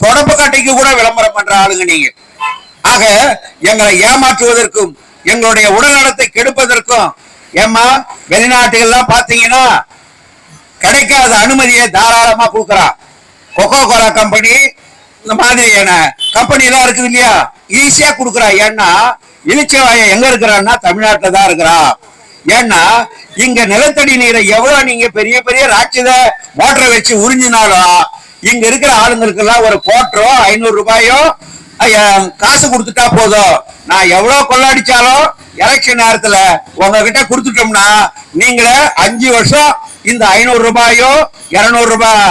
தொடப்பு கட்டைக்கு கூட விளம்பரம் பண்ற ஆளுங்க நீங்க. ஆக எங்களை ஏமாற்றுவதற்கும் எங்களுடைய உடல்நலத்தை கெடுப்பதற்கும் ஏமா வெளிநாட்டுகள்லாம் பாத்தீங்கன்னா கிடைக்காத அனுமதியை தாராளமா கொடுக்கறான் கொக்கோ கோலா கம்பெனி இந்த மாதிரியான கம்பெனி எல்லாம் இருக்குது இல்லையா? ஈஸியா கொடுக்குறா. ஏன்னா இலிச்சவாய எங்க இருக்கிறான்னா தமிழ்நாட்டில் தான் இருக்கிறா. ஏன்னா இங்க நிலத்தடி நீரை எவ்வளவு நீங்க பெரிய பெரிய ராட்சத மோட்டரை வச்சு உறிஞ்சினாலும் இங்க இருக்கிற ஆளுங்களுக்கு எல்லாம் ஒரு கோட்டரோ ஐநூறு ரூபாயோ காசு கொடுத்துட்டா போதும். நான் எவ்வளவு கொள்ளாடிச்சாலும் எலெக்ஷன் நேரத்துல உங்ககிட்ட கொடுத்துட்டோம்னா நீங்களே அஞ்சு வருஷம் இந்த ஐநூறு ரூபாயோ இருநூறு ரூபாய்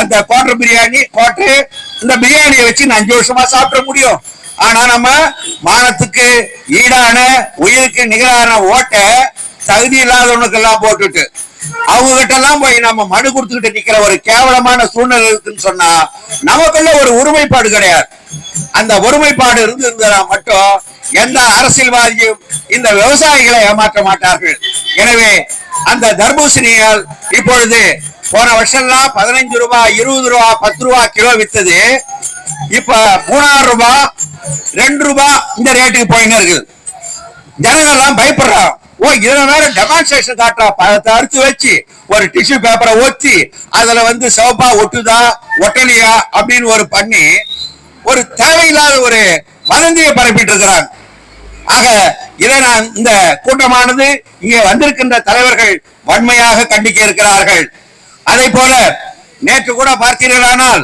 அந்த குவார்டர் பிரியாணி குவார்டர் இந்த பிரியாணியை வச்சு நான் அஞ்சு வருஷமா சாப்பிட முடியும். ஆனா நம்ம மானத்துக்கு ஈடான உயிருக்கு நிகரான ஓட்டை தகுதி இல்லாதவனுக்கு எல்லாம் போட்டுட்டு அவங்க கிட்ட எல்லாம் போய் நம்ம மனு கொடுத்துக்கிட்டு நிக்கிற ஒரு கேவலமான சூழ்நிலை இருக்குன்னு சொன்னா நமக்குள்ள ஒரு ஒருமைப்பாடு கிடையாது. அந்த ஒருமைப்பாடு இருந்திருந்தா மட்டும் எந்த அரசியல்வாதியும் இந்த விவசாயிகளை ஏமாற்ற மாட்டார்கள். எனவே அந்த தர்பூசணியால் இப்பொழுது போன வருஷம்லாம் பதினஞ்சு ரூபாய் இருபது ரூபாய் பத்து ரூபாய் கிலோ வித்தது. இப்ப மூணாயிரம் ரூபாய் ரெண்டு ரூபாய் இந்த ரேட்டுக்கு போயின்னு இருக்குது ஜனங்கள்லாம் பயப்படுறான் ஓ இதுல நேரம் டெமான்ஸ்ட்ரேஷன் காட்டுறா. பழத்தை அறுத்து வச்சு ஒரு டிஷ்யூ பேப்பரை ஒத்தி அதுல வந்து சிவப்பா ஒட்டுதா ஒட்டலியா அப்படின்னு ஒரு பண்ணி ஒரு தேவையில்லாத ஒரு வதந்தியை பரப்பிட்டு இருக்கிறாங்க ஆக இதை நான் இந்த கூட்டமானது இங்கே வந்திருக்கின்ற தலைவர்கள் வன்மையாக கண்டிக்க இருக்கிறார்கள். அதை போல நேற்று கூட பார்த்தீர்களானால்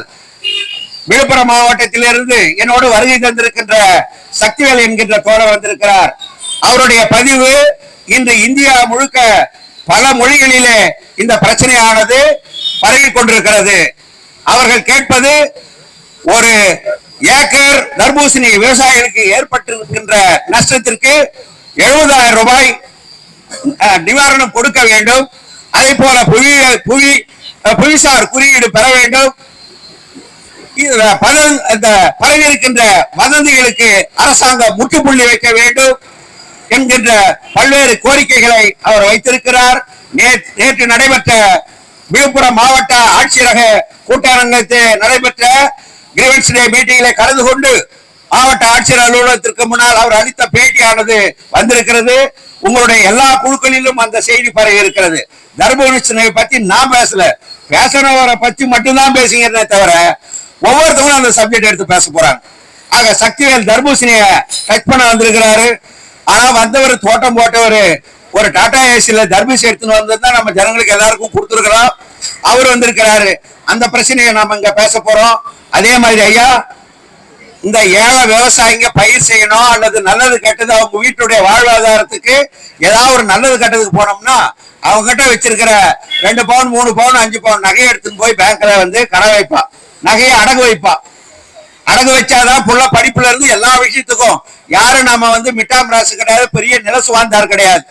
விழுப்புரம் மாவட்டத்திலிருந்து என்னோடு வருகை தந்திருக்கின்ற சக்திவேல் என்கின்ற தோழர் வந்திருக்கிறார். அவருடைய பதிவு இன்று இந்தியா முழுக்க பல மொழிகளிலே இந்த பிரச்சனையானது பரவி கொண்டிருக்கிறது. அவர்கள் கேட்பது ஒரு ஏக்கர் தர்பூசணி விவசாயிகளுக்கு ஏற்பட்டிருக்கின்ற நஷ்டத்திற்கு எழுபதாயிரம் ரூபாய் அஹ், நிவாரணம் கொடுக்க வேண்டும். அதே போல புவி புவி புவிசார் குறியீடு பெற வேண்டும். இதுல இந்த பரவி இருக்கின்ற வதந்திகளுக்கு அரசாங்கம் முற்றுப்புள்ளி வைக்க வேண்டும். என்கின்ற பல்வேறு கோரிக்கைகளை அவர் வைத்திருக்கிறார். நேற்று நேற்று நடைபெற்ற விழுப்புரம் மாவட்ட ஆட்சியரக கூட்டரங்கத்தில் நடைபெற்ற கிரீவன்ஸ் டே மீட்டிங்கிலே கலந்து கொண்டு மாவட்ட ஆட்சியர் அலுவலகத்திற்கு முன்னால் அவர் அளித்த பேட்டியானது வந்திருக்கிறது. உங்களுடைய எல்லா குழுக்களிலும் அந்த செய்தி பரவி இருக்கிறது. தர்மபுரி பத்தி நான் பேசல. பேசுறவரை பத்தி மட்டும்தான் பேசுகிறதே தவிர ஒவ்வொருத்தவங்களும் அந்த சப்ஜெக்ட் எடுத்து பேச போறாங்க. ஆக சக்திவேல் தர்பூசணியை டச் பண்ண வந்திருக்கிறாரு. ஆனா வந்தவர் தோட்டம் போட்டவர் ஒரு டாடா ஏசியில தர்பூசி எடுத்துன்னு வந்ததுதான் நம்ம ஜனங்களுக்கு எல்லாருக்கும் கொடுத்துருக்கிறோம். அவர் வந்திருக்கிறாரு. அந்த பிரச்சனையை நாம இங்க பேச போறோம். அதே மாதிரி ஐயா இந்த ஏழை விவசாயிங்க பயிர் செய்யணும் அல்லது நல்லது கெட்டது அவங்க வீட்டுடைய வாழ்வாதாரத்துக்கு ஏதாவது ஒரு நல்லது கெட்டதுக்கு போனோம்னா அவங்க கிட்ட வச்சிருக்கிற ரெண்டு பவுன் மூணு பவுன் அஞ்சு பவுன் நகையை எடுத்துன்னு போய் பேங்க்ல வந்து கடை வைப்பா. நகையை அடகு வைப்பா. அடகு வச்சாதான் புள்ள படிப்புல இருந்து எல்லா விஷயத்துக்கும் யாரும் நம்ம வந்து மிட்டாம் ராசு கிடையாது பெரிய நிலசுவாந்தார் கிடையாது.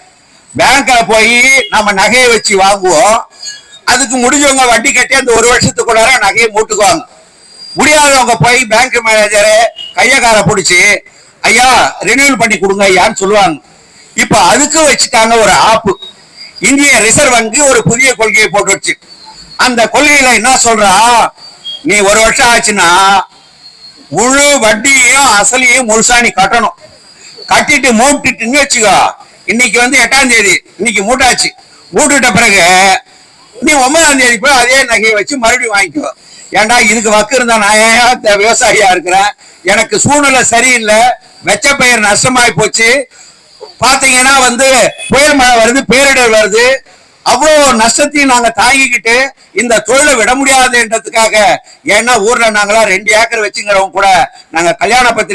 பேங்க்ல போய் நம்ம நகையை வச்சு வாங்குவோம். அதுக்கு முடிஞ்சவங்க வட்டி கட்டி அந்த ஒரு வருஷத்துக்குள்ளார நகையை மூட்டுக்குவாங்க. முடியாதவங்க போய் பேங்க் மேனேஜரை கையக்கார பிடிச்சி ஐயா ரினியூவல் பண்ணி கொடுங்க ஐயான்னு சொல்லுவாங்க. இப்ப அதுக்கு வச்சுட்டாங்க ஒரு ஆப்பு இந்திய ரிசர்வ் வங்கி ஒரு புதிய கொள்கையை போட்டுருச்சு அந்த கொள்கையில என்ன சொல்றா? நீ ஒரு வருஷம் ஆச்சுன்னா முழு வட்டியையும் அசலையும் முழுசா நீ கட்டணும். கட்டிட்டு மூட்டுட்டுன்னு வச்சுக்கோ. இன்னைக்கு வந்து எட்டாம் தேதி. இன்னைக்கு மூட்டாச்சு. மூட்டுட்ட பிறகு நீ ஒன்பதாம் தேதி போய் அதே நகையை வச்சு மறுபடியும் வாங்கிக்கோ. ஏன்டா இதுக்கு வக்கு இருந்தா நான் ஏன் விவசாயியா இருக்கிறேன்? எனக்கு சூழ்நிலை சரியில்லை. வெச்ச பயிர் நஷ்டமாயி போச்சு. பாத்தீங்கன்னா வந்து புயல் மழை வருது பேரிடர் வருது. அவ்வளவு நஷ்டத்தையும் நாங்க தாங்கிக்கிட்டு இந்த தொழிலை விட முடியாதுன்றதுக்காக ஏன்னா ஊர்ல நாங்களா ரெண்டு ஏக்கர் வச்சுங்கிறவங்க கூட நாங்க கல்யாண பத்திரிகை